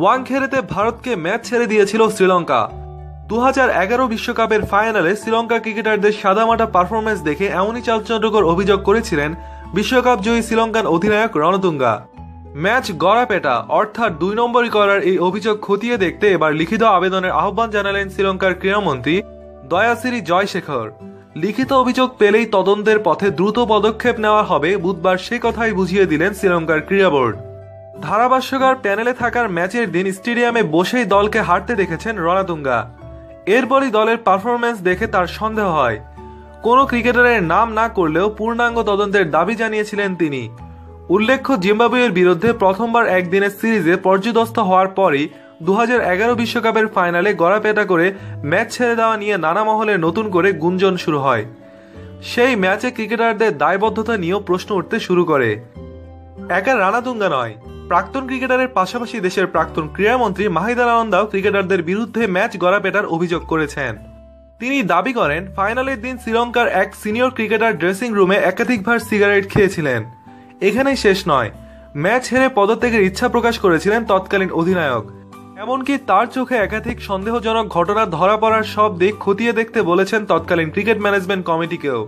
ওয়াংখেড়েতে ভারতকে ম্যাচ ছেড়ে দিয়েছিল শ্রীলঙ্কা। দু বিশ্বকাপের ফাইনালে শ্রীলঙ্কা ক্রিকেটারদের সাদামাটা পারফরমেন্স দেখে এমনই চাঞ্চল্যকর অভিযোগ করেছিলেন বিশ্বকাপ জয়ী শ্রীলঙ্কান অধিনায়ক রণতুঙ্গা। ম্যাচ গড়াপেটা, অর্থাৎ দুই নম্বরই করার এই অভিযোগ খতিয়ে দেখতে এবার লিখিত আবেদনের আহ্বান জানালেন শ্রীলঙ্কার ক্রীড়ামন্ত্রী দয়াসিরি জয়শেখর। লিখিত অভিযোগ পেলেই তদন্তের পথে দ্রুত পদক্ষেপ নেওয়া হবে, বুধবার সে কথাই বুঝিয়ে দিলেন শ্রীলঙ্কার ক্রীড়া বোর্ড। ধারাভাষ্যকার প্যানেলে থাকার ম্যাচের দিন স্টেডিয়ামে বসেই দলকে হারতে দেখেছেন রণাতুঙ্গা। এরপরই দলের পারফরমেন্স দেখে তার সন্দেহ হয়। কোনো ক্রিকেটারের নাম না করলেও পূর্ণাঙ্গ তদন্তের দাবি জানিয়েছিলেন তিনি। উল্লেখ্য, জিম্বাবুয়ের বিরুদ্ধে প্রথমবার একদিনের সিরিজে পর্যদস্ত হওয়ার পরই দু বিশ্বকাপের ফাইনালে গড়াপেটা করে ম্যাচ ছেড়ে দেওয়া নিয়ে নানা মহলে নতুন করে গুঞ্জন শুরু হয়। সেই ম্যাচে ক্রিকেটারদের দায়বদ্ধতা নিয়েও প্রশ্ন উঠতে শুরু করে। একা রানাতুঙ্গা নয় প্রাক্তন ক্রিকেটারের পাশাপাশি দেশের প্রাক্তন ক্রীড়ামন্ত্রী মাহিদার আনন্দাও ক্রিকেটারদের বিরুদ্ধে ম্যাচ গড়াপেটার অভিযোগ করেছেন। তিনি দাবি করেন, ফাইনালের দিন শ্রীলঙ্কার এক সিনিয়র ক্রিকেটার ড্রেসিং রুমে একাধিকবার সিগারেট খেয়েছিলেন। এখানেই শেষ নয়। ম্যাচ হেরে পদত্যাগের ইচ্ছা প্রকাশ করেছিলেন তৎকালীন অধিনায়ক। এমনকি তার চোখে একাধিক সন্দেহজনক ঘটনা ধরা পড়ার সব দিক খতিয়ে দেখতে বলেছেন তৎকালীন ক্রিকেট ম্যানেজমেন্ট কমিটিকেও।